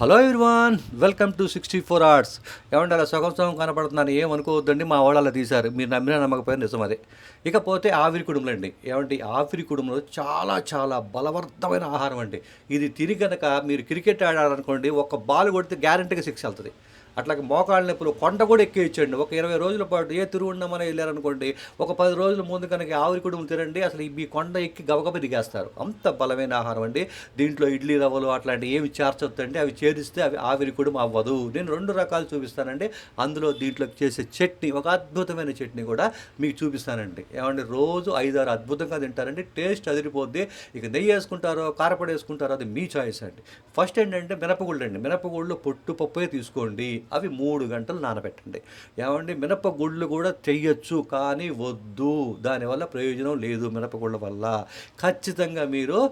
Hello everyone welcome to sixty four hours ఏమంటే అలా సగం సగం కనపడుతున్నాను ఏమనుకోవద్దండి మా వాళ్ళు అలా తీశారు. మీరు నమ్మినా నమ్మకపోయినా నిజం అదే. ఇకపోతే ఆవిరి కుటుంబం అండి. ఏమంటే ఆవిరి కుటుంబంలో చాలా చాలా బలవర్ధమైన ఆహారం అండి. ఇది తిరిగి కనుక మీరు క్రికెట్ ఆడాలనుకోండి ఒక బాల్ కొడితే గ్యారంటీగా సిక్స్ వెళ్తుంది. అట్లాగే మోకాళ్ళ నొప్పులు కొండ కూడా ఎక్కేయచ్చండి ఒక ఇరవై రోజుల పాటు ఏ తిరుగుండమని వెళ్ళారనుకోండి ఒక పది రోజుల ముందు కనుక ఆవిరి కుటుంబం తినండి అసలు ఈ మీ కొండ ఎక్కి గబగబ దిగేస్తారు అంత బలమైన ఆహారం అండి. దీంట్లో ఇడ్లీ రవ్వలు అట్లాంటివి ఏమి చేర్చొద్దండి అవి చేరిస్తే అవి ఆవిరి కుటుంబం అవ్వదు. నేను రెండు రకాలు చూపిస్తానండి. అందులో దీంట్లో చేసే చట్నీ ఒక అద్భుతమైన చట్నీ కూడా మీకు చూపిస్తానండి. ఏమంటే రోజు ఐదారు అద్భుతంగా తింటారండి. టేస్ట్ అదిరిపోద్ది. ఇక నెయ్యి వేసుకుంటారో కారపడి వేసుకుంటారో అది మీ చాయిస్ అండి. ఫస్ట్ ఏంటంటే మినపగుళ్ళు అండి. మినపగుళ్ళు పొట్టు పప్పే తీసుకోండి. అవి మూడు గంటలు నానబెట్టండి. ఏమండి? మినపగుళ్ళు కూడా చెయ్యొచ్చు కానీ వద్దు. దానివల్ల ప్రయోజనం లేదు మినపగుళ్ళ వల్ల. ఖచ్చితంగా మీరు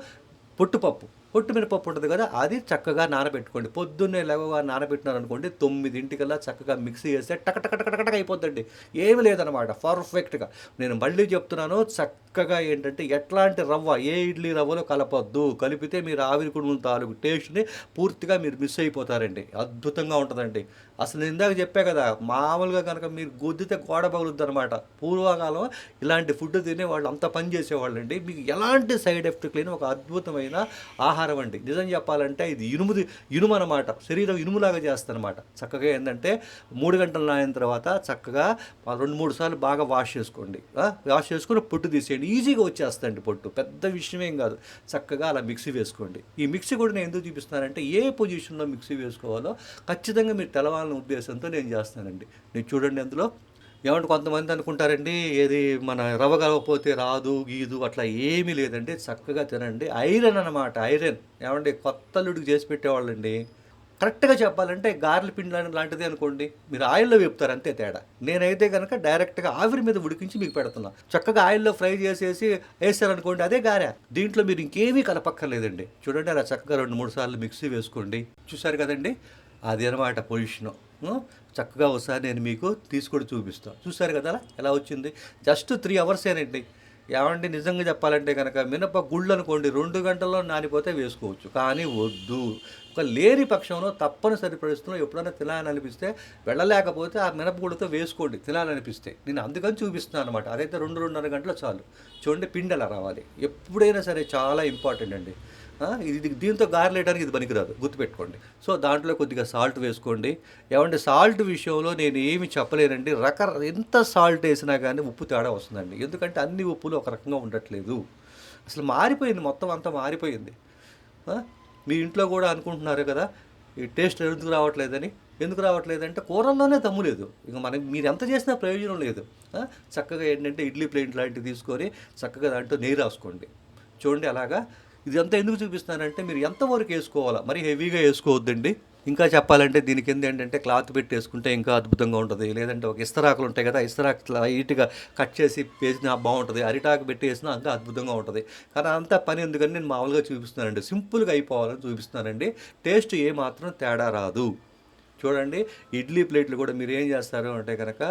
పుట్టుపప్పు మినపప్పు ఉంటుంది కదా అది చక్కగా నానబెట్టుకోండి. పొద్దున్నే లెవగా నానబెట్టినారనుకోండి తొమ్మిదింటికల్లా చక్కగా మిక్సీ చేస్తే టకటకటకటక అయిపోద్దండి. ఏమి లేదనమాట పర్ఫెక్ట్గా. నేను మళ్ళీ చెప్తున్నాను చక్కగా ఏంటంటే ఎట్లాంటి రవ్వ ఏ ఇడ్లీ రవ్వలో కలపొద్దు. కలిపితే మీరు ఆవిరి కుడుముల తాలూకు టేస్ట్ని పూర్తిగా మీరు మిస్ అయిపోతారండి. అద్భుతంగా ఉంటుందండి. అసలు ఇందాక చెప్పా కదా మామూలుగా కనుక మీరు గుద్దితే గోడ పగులుద్ది అనమాట పూర్వకాలం ఇలాంటి ఫుడ్ తినే వాళ్ళు అంత పని చేసేవాళ్ళు అండి మీకు ఎలాంటి సైడ్ ఎఫెక్ట్ లేని ఒక అద్భుతమైన ఆహారం అండి. నిజం చెప్పాలంటే ఇది ఇనుముది ఇనుము అనమాట శరీరం ఇనుములాగా చేస్తారనమాట చక్కగా ఏంటంటే మూడు గంటలు నాయిన తర్వాత చక్కగా రెండు మూడు సార్లు బాగా వాష్ చేసుకోండి. వాష్ చేసుకుని పొట్టు తీసేయండి. ఈజీగా వచ్చేస్తండి పొట్టు. పెద్ద విషయమేం కాదు. చక్కగా అలా మిక్సీ వేసుకోండి. ఈ మిక్సీ కూడా నేను ఎందుకు చూపిస్తున్నానంటే ఏ పొజిషన్లో మిక్సీ వేసుకోవాలో ఖచ్చితంగా మీరు తెలవాలనే ఉద్దేశంతో నేను చేస్తానండి నేను చూడండి అందులో. ఏమంటే కొంతమంది అనుకుంటారండి ఏది మన రవ్వ కలవకపోతే రాదు గీదు అట్లా ఏమీ లేదండి. చక్కగా తినండి. ఐరన్ అన్నమాట ఐరన్. ఏమంటే కొత్త అల్లుడికి చేసి పెట్టేవాళ్ళండి. కరెక్ట్గా చెప్పాలంటే గార్ల పిండి లాంటిది అనుకోండి. మీరు ఆయిల్లో వేపుతారు అంతే తేడా. నేనైతే కనుక డైరెక్ట్గా ఆవిరి మీద ఉడికించి మీకు పెడుతున్నా. చక్కగా ఆయిల్లో ఫ్రై చేసేసి వేసారనుకోండి అదే గారె. దీంట్లో మీరు ఇంకేమీ కలపక్కర్లేదండి. చూడండి అలా చక్కగా రెండు మూడు సార్లు మిక్సీ వేసుకోండి. చూసారు కదండి? అది అనమాట పొజిషను. చక్కగా ఒకసారి నేను మీకు తీసుకొని చూపిస్తాను చూసారు కదా ఎలా వచ్చింది? జస్ట్ త్రీ అవర్సేనండి ఏమండి నిజంగా చెప్పాలంటే కనుక మినప గుళ్ళు అనుకోండి రెండు గంటల్లో నానిపోతే వేసుకోవచ్చు. కానీ వద్దు. ఒక లేని పక్షంలో తప్పనిసరి పరిస్థితుల్లో ఎప్పుడైనా తినాలనిపిస్తే వెళ్ళలేకపోతే ఆ మినపగుళ్ళతో వేసుకోండి. తినాలనిపిస్తే. నేను అందుకని చూపిస్తున్నాను అనమాట. అదైతే రెండు రెండున్నర గంటలు చాలు. చూడండి పిండి అలా రావాలి. ఎప్పుడైనా సరే చాలా ఇంపార్టెంట్ అండి. ఇది దీంతో గారెలేయడానికి ఇది పనికిరాదు. గుర్తుపెట్టుకోండి. సో దాంట్లో కొద్దిగా సాల్ట్ వేసుకోండి. ఏమంటే సాల్ట్ విషయంలో నేను ఏమి చెప్పలేనండి. రక ఎంత సాల్ట్ వేసినా కానీ ఉప్పు తేడా వస్తుందండి. ఎందుకంటే అన్ని ఉప్పులు ఒక రకంగా ఉండట్లేదు. అసలు మారిపోయింది. మొత్తం అంతా మారిపోయింది. మీ ఇంట్లో కూడా అనుకుంటున్నారు కదా ఈ టేస్ట్ ఎందుకు రావట్లేదని? ఎందుకు రావట్లేదంటే కూరల్లోనే దమ్ము లేదు. ఇక మనకి మీరు ఎంత చేసినా ప్రయోజనం లేదు. చక్కగా ఏంటంటే ఇడ్లీ ప్లేట్ లాంటివి తీసుకొని చక్కగా దాంట్లో నెయ్యి రాసుకోండి. చూడండి అలాగా ఇదంతా ఎందుకు చూపిస్తానంటే మీరు ఎంతవరకు వేసుకోవాలా? మరి హెవీగా వేసుకోవద్దండి. ఇంకా చెప్పాలంటే దీని కింద ఏంటంటే క్లాత్ పెట్టి వేసుకుంటే ఇంకా అద్భుతంగా ఉంటుంది. లేదంటే ఒక ఇస్తరాకులు ఉంటాయి కదా ఇస్తరాకు లైట్గా కట్ చేసి వేసినా బాగుంటుంది. అరిటాకు పెట్టి వేసినా ఇంకా అద్భుతంగా ఉంటుంది. కానీ అంత పని ఎందుకని నేను మామూలుగా చూపిస్తున్నానండి. సింపుల్గా అయిపోవాలని చూపిస్తున్నానండి. టేస్ట్ ఏ మాత్రం తేడా రాదు. చూడండి ఇడ్లీ ప్లేట్లు కూడా మీరు ఏం చేస్తారు అంటే కనుక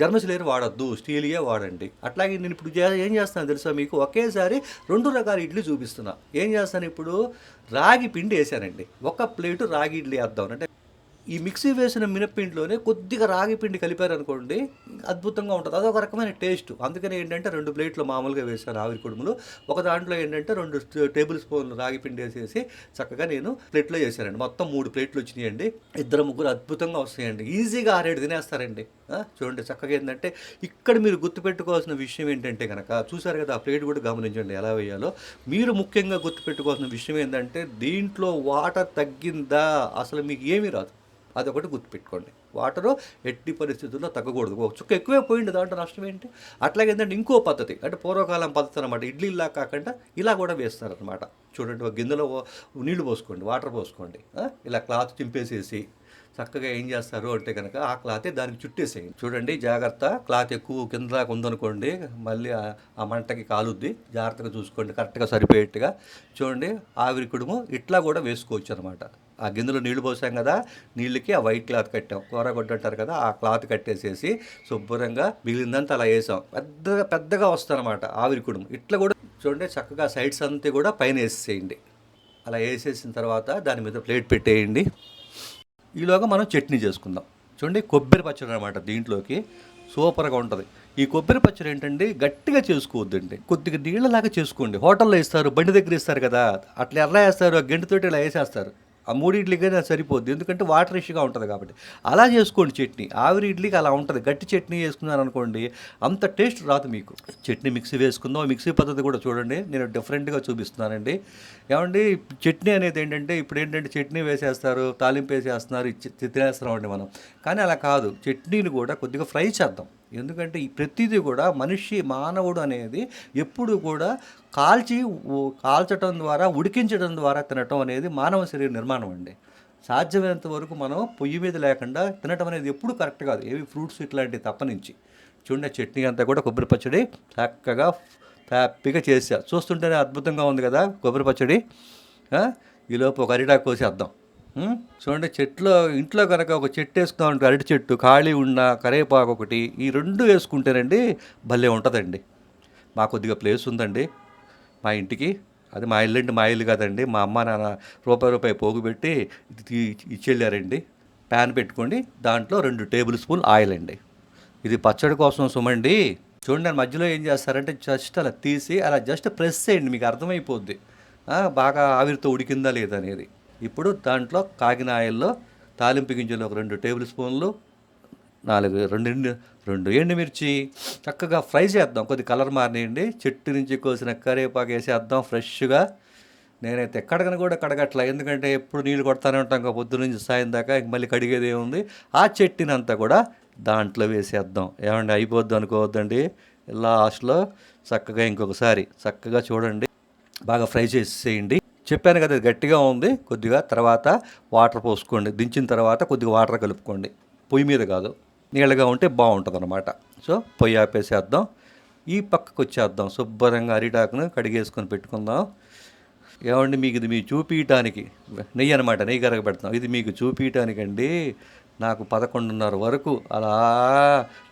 జర్మసిలేరు వాడద్దు స్టీలియే వాడండి. అట్లాగే నేను ఇప్పుడు ఏం చేస్తాను తెలుసా మీకు? ఒకేసారి రెండు రకాల ఇడ్లీ చూపిస్తున్నా. ఏం చేస్తాను ఇప్పుడు? రాగి పిండి వేసానండి. ఒక ప్లేటు రాగి ఇడ్లీ వేద్దాం. అంటే ఈ మిక్సీ వేసిన మినప్పిండిలోనే కొద్దిగా రాగి పిండి కలిపారనుకోండి అద్భుతంగా ఉంటుంది. అదొక రకమైన టేస్ట్. అందుకని ఏంటంటే రెండు ప్లేట్లు మామూలుగా వేసాను ఆవిరి కుడుములు. ఒక దాంట్లో ఏంటంటే రెండు టేబుల్ స్పూన్లు రాగి పిండి వేసేసి చక్కగా నేను ప్లేట్లో చేశానండి. మొత్తం మూడు ప్లేట్లు వచ్చినాయండి. ఇద్దరు ముగ్గురు అద్భుతంగా వస్తాయండి. ఈజీగా ఆరేడు తినేస్తారండి. చూడండి చక్కగా ఏంటంటే ఇక్కడ మీరు గుర్తుపెట్టుకోవాల్సిన విషయం ఏంటంటే కనుక చూసారు కదా ఆ ప్లేట్ కూడా గమనించండి ఎలా వేయాలో. మీరు ముఖ్యంగా గుర్తుపెట్టుకోవాల్సిన విషయం ఏంటంటే దీంట్లో వాటర్ తగ్గిందా? అసలు మీకు ఏమీ రాదు. అదొకటి గుర్తుపెట్టుకోండి. వాటరు ఎట్టి పరిస్థితుల్లో తగ్గకూడదు. ఒక చుక్క ఎక్కువే పోయింది దాంట్లో నష్టం ఏంటి? అట్లాగే ఏంటంటే ఇంకో పద్ధతి అంటే పూర్వకాలం పద్ధతి అనమాట ఇడ్లీలా కాకుండా ఇలా కూడా వేస్తారనమాట చూడండి ఒక గిన్నెలో నీళ్ళు పోసుకోండి వాటర్ పోసుకోండి. ఇలా క్లాత్ చింపేసేసి చక్కగా ఏం చేస్తారు అంటే కనుక ఆ క్లాతే దానికి చుట్టేసేయండి. చూడండి జాగ్రత్త. క్లాత్ ఎక్కువ కింద దాకా ఉందనుకోండి మళ్ళీ ఆ- ఆ మంటకి కాలుద్ది. జాగ్రత్తగా చూసుకోండి కరెక్ట్గా సరిపోయేట్టుగా. చూడండి ఆవిరి కుడుము ఇట్లా కూడా వేసుకోవచ్చు అనమాట ఆ గిన్నెలో నీళ్ళు పోసాం కదా నీళ్ళకి ఆ వైట్ క్లాత్ కట్టాం. కూర కొట్టంటారు కదా ఆ క్లాత్ కట్టేసేసి శుభ్రంగా మిగిలిందంతా అలా వేసాం. పెద్దగా పెద్దగా వస్తారన్నమాట ఆవిరి కుడుము. ఇట్లా కూడా చూడండి చక్కగా సైడ్స్ అంతా కూడా పైన వేసేసేయండి. అలా వేసేసిన తర్వాత దాని మీద ప్లేట్ పెట్టేయండి. ఈలోగా మనం చట్నీ చేసుకుందాం. చూడండి కొబ్బరి పచ్చడి అనమాట దీంట్లోకి. సూపర్గా ఉంటుంది. ఈ కొబ్బరి పచ్చడి ఏంటండి గట్టిగా చేసుకోవద్దండి. కొద్దిగా నీళ్ళలాగా చేసుకోండి. హోటల్లో ఇస్తారు బండి దగ్గర ఇస్తారు కదా అట్లా ఎలా వేస్తారు ఆ గంటితోటి ఇలా వేసేస్తారు. ఆ మూడు ఇడ్లీకి అది సరిపోద్ది. ఎందుకంటే వాటర్ ఇష్యూగా ఉంటుంది కాబట్టి. అలా చేసుకోండి చట్నీ. ఆవిరి ఇడ్లీకి అలా ఉంటుంది. గట్టి చట్నీ వేసుకున్నారు అనుకోండి అంత టేస్ట్ రాదు మీకు. చట్నీ మిక్సీ వేసుకుందాం. మిక్సీ పద్ధతి కూడా చూడండి. నేను డిఫరెంట్గా చూపిస్తున్నానండి. ఏమండి? చట్నీ అనేది ఏంటంటే ఇప్పుడు ఏంటంటే చట్నీ వేసేస్తారు తాలింపు వేసేస్తున్నారు తినేస్తున్నాం అండి మనం. కానీ అలా కాదు. చట్నీని కూడా కొద్దిగా ఫ్రై చేద్దాం. ఎందుకంటే ఈ ప్రతిదీ కూడా మనిషి మానవుడు అనేది ఎప్పుడు కూడా కాల్చి కాల్చడం ద్వారా ఉడికించడం ద్వారా తినటం అనేది మానవ శరీర నిర్మాణం అండి. సాధ్యమైనంత వరకు మనం పొయ్యి మీద లేకుండా తినటం అనేది ఎప్పుడు కరెక్ట్ కాదు. ఏవి ఫ్రూట్స్ ఇట్లాంటివి తప్పనించి చూడండి చట్నీ అంతా కూడా కొబ్బరి పచ్చడి చక్కగా హ్యాపీగా చేసా చూస్తుంటేనే అద్భుతంగా ఉంది కదా కొబ్బరి పచ్చడి. ఈలోపు ఒక అరిటాకు కోసేద్దాం ఉం? చూడండి చెట్లో ఇంట్లో కనుక ఒక చెట్టు వేసుకున్నాం అంటే అరటి చెట్టు ఖాళీ ఉన్న కరేపాకు ఒకటి ఈ రెండు వేసుకుంటేనండి భలే ఉంటుందండి. మా కొద్దిగా ప్లేస్ ఉందండి మా ఇంటికి. అది మా ఇల్లు అంటే మా ఇల్లు కాదండి. మా అమ్మ నాన్న రూపాయి రూపాయి పోగు పెట్టి తీ- ఇచ్చెళ్ళారండి. ప్యాన్ పెట్టుకోండి దాంట్లో రెండు టేబుల్ స్పూన్ ఆయిల్ అండి. ఇది పచ్చడి కోసం సుమండి. చూడండి దాని మధ్యలో ఏం చేస్తారంటే జస్ట్ అలా తీసి అలా జస్ట్ ప్రెస్ చేయండి మీకు అర్థమైపోద్ది. బాగా ఆవిరితో ఉడికిందా లేదా అనేది. ఇప్పుడు దాంట్లో కాగిన ఆయిల్లో తాలింపు గింజలు ఒక రెండు టేబుల్ స్పూన్లు నాలుగు రెండు రెండు ఎండుమిర్చి. చక్కగా ఫ్రై చేద్దాం. కొద్ది కలర్ మారినేయండి. చెట్టు నుంచి కోసిన కరివేపాకు వేసేద్దాం ఫ్రెష్గా. నేనైతే ఎక్కడికని కూడా కడగట్లా. ఎందుకంటే ఎప్పుడు నీళ్ళు కొడతానే ఉంటాం ఇంకా పొద్దు నుంచి సాయం దాకా ఇంక మళ్ళీ కడిగేది ఏముంది? ఆ చెట్టినంతా కూడా దాంట్లో వేసేద్దాం. ఏమండి అయిపోద్ది అనుకోవద్దండి. లాస్ట్లో చక్కగా ఇంకొకసారి చక్కగా చూడండి. బాగా ఫ్రై చేసేయండి. చెప్పాను కదా గట్టిగా ఉంది కొద్దిగా తర్వాత వాటర్ పోసుకోండి దించిన తర్వాత కొద్దిగా వాటర్ కలుపుకోండి. పొయ్యి మీద కాదు నీళ్ళగా ఉంటే బాగుంటుంది అనమాట సో పొయ్యి ఆపేసేద్దాం ఈ పక్కకు వచ్చేద్దాం శుభ్రంగా అరిటాకును కడిగేసుకొని పెట్టుకుందాం. ఏమండి మీకు ఇది మీకు చూపించడానికి నెయ్యి అనమాట నెయ్యి కరగబెడతాం ఇది మీకు చూపించటానికండి నాకు పదకొండున్నర వరకు అలా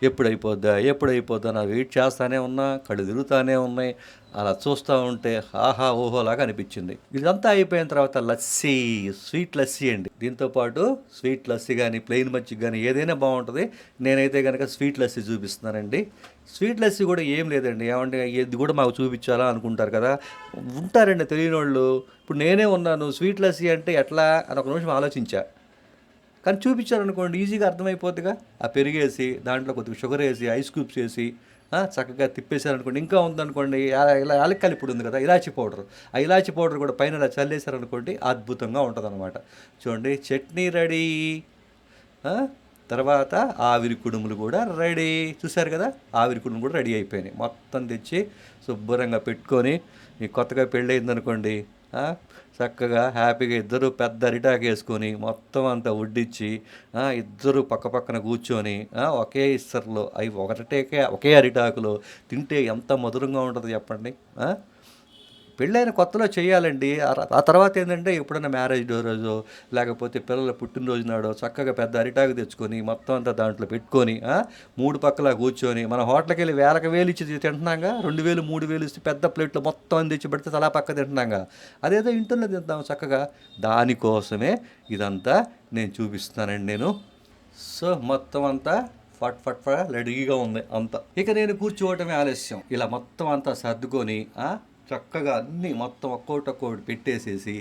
ఎప్పుడు అయిపోద్దా ఎప్పుడు అయిపోద్దా నా వెయిట్ చేస్తానే ఉన్నా కళ్ళు తిరుగుతానే ఉన్నాయి. అలా చూస్తూ ఉంటే ఆహా ఓహోలాగా అనిపించింది. ఇదంతా అయిపోయిన తర్వాత లస్సీ స్వీట్ లస్సీ అండి. దీంతో పాటు స్వీట్ లస్సీ కానీ ప్లెయిన్ మజ్జిగ కానీ ఏదైనా బాగుంటుంది. నేనైతే కనుక స్వీట్ లస్సీ చూపిస్తున్నానండి. స్వీట్ లస్సీ కూడా ఏం లేదండి. ఏమంటే ఇది కూడా మాకు చూపించాలా అనుకుంటారు కదా. ఉంటారండి తెలియని వాళ్ళు ఇప్పుడు నేనే ఉన్నాను. స్వీట్ లస్సీ అంటే ఎట్లా అని ఒక నిమిషం ఆలోచించా. కానీ చూపించారనుకోండి ఈజీగా అర్థమైపోతుందిగా ఆ పెరిగేసి దాంట్లో కొద్దిగా షుగర్ వేసి ఐస్ క్యూబ్స్ వేసి చక్కగా తిప్పేశారనుకోండి ఇంకా ఉందనుకోండి ఇలా యాలక్కలు ఇప్పుడు ఉంది కదా ఇలాచి పౌడర్. ఆ ఇలాచి పౌడర్ కూడా పైన ఇలా చల్లేశారనుకోండి అద్భుతంగా ఉంటుంది చూడండి చట్నీ రెడీ. తర్వాత ఆవిరి కుడుములు కూడా రెడీ. చూశారు కదా ఆవిరి కుడుములు కూడా రెడీ అయిపోయినాయి. మొత్తం తెచ్చి శుభ్రంగా పెట్టుకొని మీకు కొత్తగా పెళ్ళయిందనుకోండి ఆ, చక్కగా హ్యాపీగా ఇద్దరు పెద్ద అరిటాకు వేసుకొని మొత్తం అంతా వడ్డించి ఇద్దరు పక్క పక్కన కూర్చొని ఒకే ఇస్తర్లో అవి ఒకటే ఒకే అరిటాకులో తింటే ఎంత మధురంగా ఉంటుందో చెప్పండి పెళ్ళైన కొత్తలో చేయాలండి. ఆ తర్వాత ఏంటంటే ఎప్పుడైనా మ్యారేజ్ రోజు లేకపోతే పిల్లల పుట్టినరోజు నాడో చక్కగా పెద్ద అరిటాకు తెచ్చుకొని మొత్తం అంతా దాంట్లో పెట్టుకొని మూడు పక్కల కూర్చొని మన హోటల్కి వెళ్ళి వేలకు వేలు ఇచ్చి తింటున్నాగా రెండు వేలు మూడు వేలు ఇస్తే పెద్ద ప్లేట్లో మొత్తం తెచ్చి పెడితే తలా పక్క తింటున్నాగా అదేదో ఇంట్లో తింటాం చక్కగా. దానికోసమే ఇదంతా నేను చూపిస్తానండి నేను. సో మొత్తం అంతా ఫట్ ఫట్ ఫట్ లడిగిగా ఉంది అంతా. ఇక నేను కూర్చోవటమే ఆలస్యం. ఇలా మొత్తం అంతా సర్దుకొని చక్కగా అన్నీ మొత్తం ఒక్కోటి ఒక్కోటి పెట్టేసేసి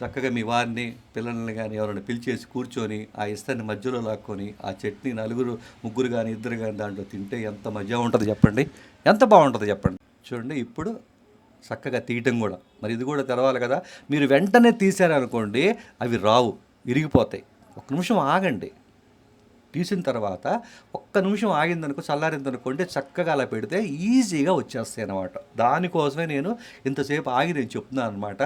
చక్కగా మీ వారిని పిల్లల్ని కానీ ఎవరైనా పిలిచేసి కూర్చొని ఆ ఇస్తాన్ని మధ్యలో లాక్కొని ఆ చట్నీ నలుగురు ముగ్గురు కానీ ఇద్దరు కానీ దాంట్లో తింటే ఎంత మజా ఉంటుంది చెప్పండి? ఎంత బాగుంటుంది చెప్పండి? చూడండి ఇప్పుడు చక్కగా తీయటం కూడా. మరి ఇది కూడా తెలవాలి కదా. మీరు వెంటనే తీసారనుకోండి అవి రావు ఇరిగిపోతాయి. ఒక నిమిషం ఆగండి. తీసిన తర్వాత ఒక్క నిమిషం ఆగిందనుకో చల్లారిందనుకోండి చక్కగా అలా పెడితే ఈజీగా వచ్చేస్తాయి అన్నమాట. దానికోసమే నేను ఇంతసేపు ఆగి నేను చెప్తున్నాను అనమాట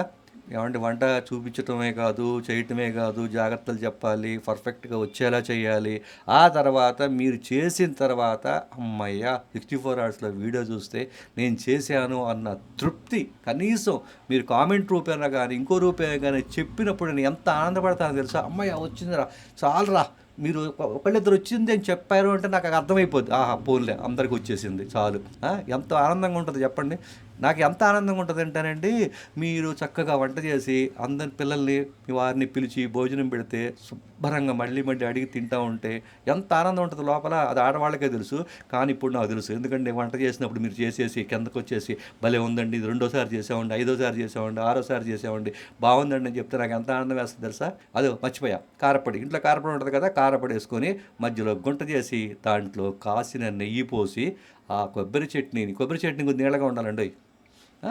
ఏమంటే వంట చూపించటమే కాదు చేయటమే కాదు జాగ్రత్తలు చెప్పాలి పర్ఫెక్ట్గా వచ్చేలా చేయాలి. ఆ తర్వాత మీరు చేసిన తర్వాత అమ్మయ్య సిక్స్టీ ఫోర్ అవర్స్లో వీడియో చూస్తే నేను చేశాను అన్న తృప్తి. కనీసం మీరు కామెంట్ రూపేనా కానీ ఇంకో రూపేనా కానీ చెప్పినప్పుడు నేను ఎంత ఆనందపడతానో తెలుసా? అమ్మయ్య వచ్చిందిరా చాలరా మీరు ఒకళ్ళిద్దరు వచ్చింది అని చెప్పారు అంటే నాకు అర్థమైపోద్ది. ఆహా పోన్లే అందరికి వచ్చేసింది చాలు. ఎంతో ఆనందంగా ఉంటుంది చెప్పండి. నాకు ఎంత ఆనందంగా ఉంటుంది అంటేనండి మీరు చక్కగా వంట చేసి అందరి పిల్లల్ని మీ వారిని పిలిచి భోజనం పెడితే శుభ్రంగా మళ్ళీ మళ్ళీ అడిగి తింటా ఉంటే ఎంత ఆనందం ఉంటుంది లోపల. అది ఆడవాళ్ళకే తెలుసు కానీ ఇప్పుడు నాకు తెలుసు. ఎందుకంటే వంట చేసినప్పుడు మీరు చేసేసి కిందకు వచ్చేసి భలే ఉందండి ఇది రెండోసారి చేసామండి ఐదోసారి చేసామండి ఆరోసారి చేసామండి బాగుందండి అని చెప్తే నాకు ఎంత ఆనందం వేస్తుంది తెలుసా? అదో మర్చిపోయా. కారపొడి. ఇంట్లో కారపొడి ఉంటుంది కదా కారపొడి వేసుకొని మధ్యలో గుంట చేసి దాంట్లో కాసిన నెయ్యి పోసి ఆ కొబ్బరి చట్నీని కొబ్బరి చట్నీ కొద్ది నీళ్ళగా ఉండాలండి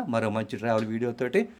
మరో మంచి ట్రావెల్ వీడియోతోటి